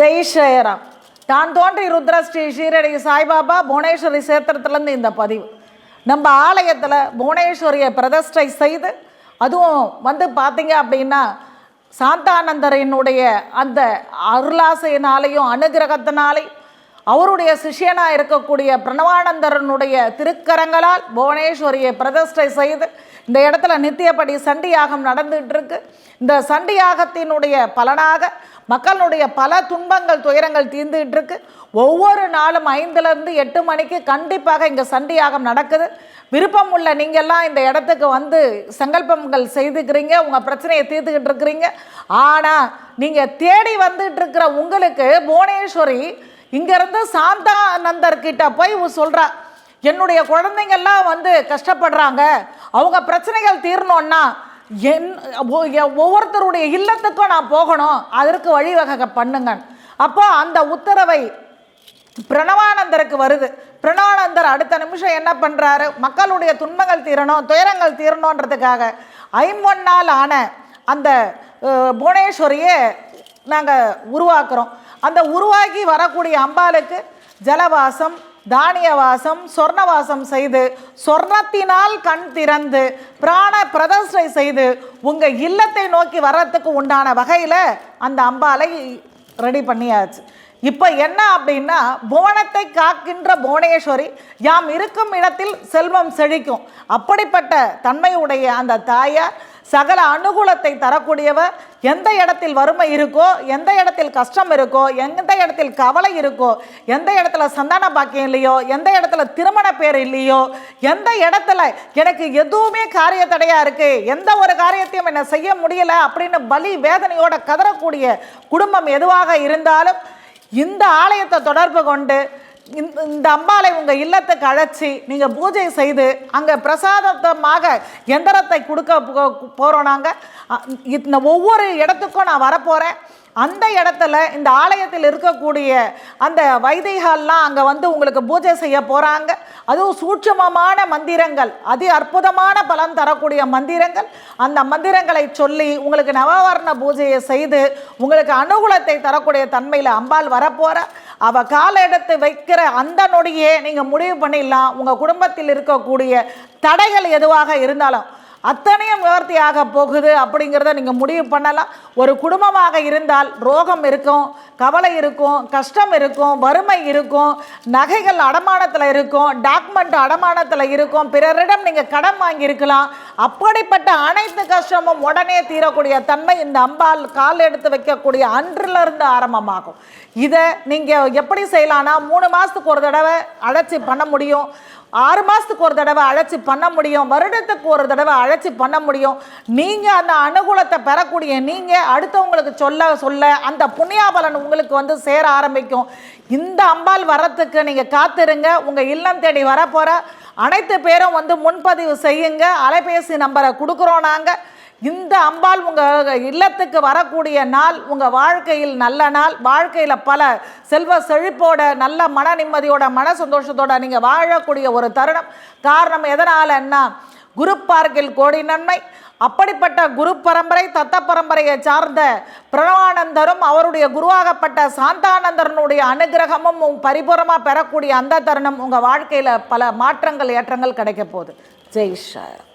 ஜெய் ஸ்ரீராம். தான் தோன்றி ருத்ர ஸ்ரீ ஷீரடி சாய்பாபா புவனேஸ்வரி சேத்திரத்துலேருந்து இந்த பதிவு. நம்ம ஆலயத்தில் புவனேஸ்வரியை பிரதிஷ்டை செய்து அதுவும் வந்து பார்த்தீங்க அப்படின்னா சாந்தானந்தரினுடைய அந்த அருளாசையினாலையும் அனுகிரகத்தினாலையும் அவருடைய சிஷ்யனாக இருக்கக்கூடிய பிரணவானந்தரனுடைய திருக்கரங்களால் புவனேஸ்வரியை பிரதிஷ்டை செய்து இந்த இடத்துல நித்தியப்படி சண்டியாகம் யாகம் இந்த சண்டியாகத்தினுடைய பலனாக மக்களுடைய பல துன்பங்கள் துயரங்கள் தீர்ந்துகிட்டு இருக்கு ஒவ்வொரு நாளும் ஐந்துலேருந்து எட்டு மணிக்கு கண்டிப்பாக இங்கே சண்டியாகம் நடக்குது. விருப்பம் உள்ள நீங்கள்லாம் இந்த இடத்துக்கு வந்து சங்கல்பங்கள் செய்துக்கிறீங்க உங்கள் பிரச்சனையை தீர்த்துக்கிட்டு இருக்கிறீங்க ஆனால் நீங்கள் தேடி வந்துட்டு இருக்கிற உங்களுக்கு புவனேஸ்வரி இங்கேருந்து சாந்தா நந்தர்கிட்ட போய் சொல்கிறா என்னுடைய குழந்தைங்கள்லாம் வந்து கஷ்டப்படுறாங்க. அவங்க பிரச்சனைகள் தீரணுன்னா என் எ- ஒவ்வொருத்தருடைய இல்லத்துக்கும் நான் போகணும். அதற்கு வழிவகை பண்ணுங்க அப்போ அந்த உத்தரவை பிரணவானந்தருக்கு வருது. பிரணவானந்தர் அடுத்த நிமிஷம் என்ன பண்ணுறாரு மக்களுடைய துன்பங்கள் தீரணும் துயரங்கள் தீரணுன்றதுக்காக ஐம்பொன்னால் ஆன அந்த புவனேஸ்வரியை நாங்கள் உருவாக்குறோம். அந்த உருவாகி வரக்கூடிய அம்பாளுக்கு ஜலவாசம் தானியவாசம் சொர்ணவாசம் செய்து சொர்ணத்தினால் கண் திறந்து பிராண பிரதர்ஷனை செய்து உங்கள் இல்லத்தை நோக்கி வர்றதுக்கு உண்டான வகையில் அந்த அம்பாலை ரெடி பண்ணியாச்சு. இப்போ என்ன அப்படின்னா புவனத்தை காக்கின்ற புவனேஸ்வரி யாம் இருக்கும் இடத்தில் செல்வம் செழிக்கும். அப்படிப்பட்ட தன்மையுடைய அந்த தாயார் சகல அனுகூலத்தை தரக்கூடியவர் எந்த இடத்தில் வறுமை இருக்கோ எந்த இடத்தில் கஷ்டம் இருக்கோ எந்த இடத்தில் கவலை இருக்கோ எந்த இடத்துல சந்தான பாக்கியம் இல்லையோ எந்த இடத்துல திருமண பேர் இல்லையோ எந்த இடத்துல எனக்கு எதுவுமே காரிய தடையாக இருக்குது எந்த ஒரு காரியத்தையும் என்ன செய்ய முடியல அப்படின்னு பலி வேதனையோட கதறக்கூடிய குடும்பம் எதுவாக இருந்தாலும் இந்த ஆலயத்தை தொடர்பு கொண்டு இந்த இந்த அம்பாளை உங்கள் இல்லத்துக்கு அழைச்சி நீங்கள் பூஜை செய்து அங்கே பிரசாதமாக எந்திரத்தை கொடுக்க போ- நாங்கள் இந்த ஒவ்வொரு இடத்துக்கும் நான் வரப்போகிறேன் அந்த இடத்துல இந்த ஆலயத்தில் இருக்கக்கூடிய அந்த வைதிகள்லாம் அங்கே வந்து உங்களுக்கு பூஜை செய்ய போகிறாங்க அதுவும் சூட்சுமமான மந்திரங்கள். அதி அற்புதமான பலன் தரக்கூடிய மந்திரங்கள். அந்த மந்திரங்களை சொல்லி உங்களுக்கு நவவர்ண பூஜையை செய்து உங்களுக்கு அனுகூலத்தை தரக்கூடிய தன்மையில் அம்பாள் வரப்போகிற அவ கால எடுத்து வைக்கிற அந்த நொடியே நீங்கள் முடிவு பண்ணிடலாம். உங்கள் குடும்பத்தில் இருக்கக்கூடிய தடைகள் எதுவாக இருந்தாலும் அத்தனையும் நிவர்த்தியாக போகுது அப்படிங்கிறத நீங்கள் முடிவு பண்ணலாம். ஒரு குடும்பமாக இருந்தால் ரோகம் இருக்கும் கவலை இருக்கும் கஷ்டம் இருக்கும் வறுமை இருக்கும் நகைகள் அடமானத்தில் இருக்கும் டாக்குமெண்ட் அடமானத்தில் இருக்கும் பிறரிடம் நீங்கள் கடன் வாங்கியிருக்கலாம். அப்படிப்பட்ட அனைத்து கஷ்டமும் உடனே தீரக்கூடிய தன்மை இந்த அம்பாள் கால் எடுத்து வைக்கக்கூடிய அன்றிலிருந்து ஆரம்பமாகும். இதை நீங்கள் எப்படி செய்யலாம்னா மூணு மாதத்துக்கு ஒரு தடவை அழைச்சி பண்ண முடியும். ஆறு மாதத்துக்கு ஒரு தடவை அழைச்சி பண்ண முடியும் வருடத்துக்கு ஒரு தடவை அழைச்சி பண்ண முடியும். நீங்கள் அந்த அனுகூலத்தை பெறக்கூடிய நீங்கள் அடுத்தவங்களுக்கு சொல்ல சொல்ல அந்த புண்ணியாபலன் உங்களுக்கு வந்து சேர ஆரம்பிக்கும். இந்த அம்பாள் வரத்துக்கு நீங்கள் காத்திருங்க உங்கள் இல்லம் தேடி வரப்போகிற அனைத்து பேரும் வந்து முன்பதிவு செய்யுங்க அலைபேசி நம்பரை கொடுக்குறோம் நாங்கள் இந்த அம்பாள் உங்கள் இல்லத்துக்கு வரக்கூடிய நாள் உங்கள் வாழ்க்கையில் நல்ல நாள் வாழ்க்கையில் பல செல்வ செழிப்போட நல்ல மன நிம்மதியோட மன சந்தோஷத்தோட நீங்கள் வாழக்கூடிய ஒரு தருணம். காரணம் எதனாலன்னா குரு பார்க்கில் கோடி நன்மை. அப்படிப்பட்ட குரு பரம்பரை தத்த பரம்பரையை சார்ந்த பிரணவானந்தரும் அவருடைய குருவாகப்பட்ட சாந்தானந்தரனுடைய அனுகிரகமும் பரிபூரமாக பெறக்கூடிய அந்த தருணம் உங்கள் வாழ்க்கையில் பல மாற்றங்கள் ஏற்றங்கள் கிடைக்க போகுது. ஜெய் ஷார்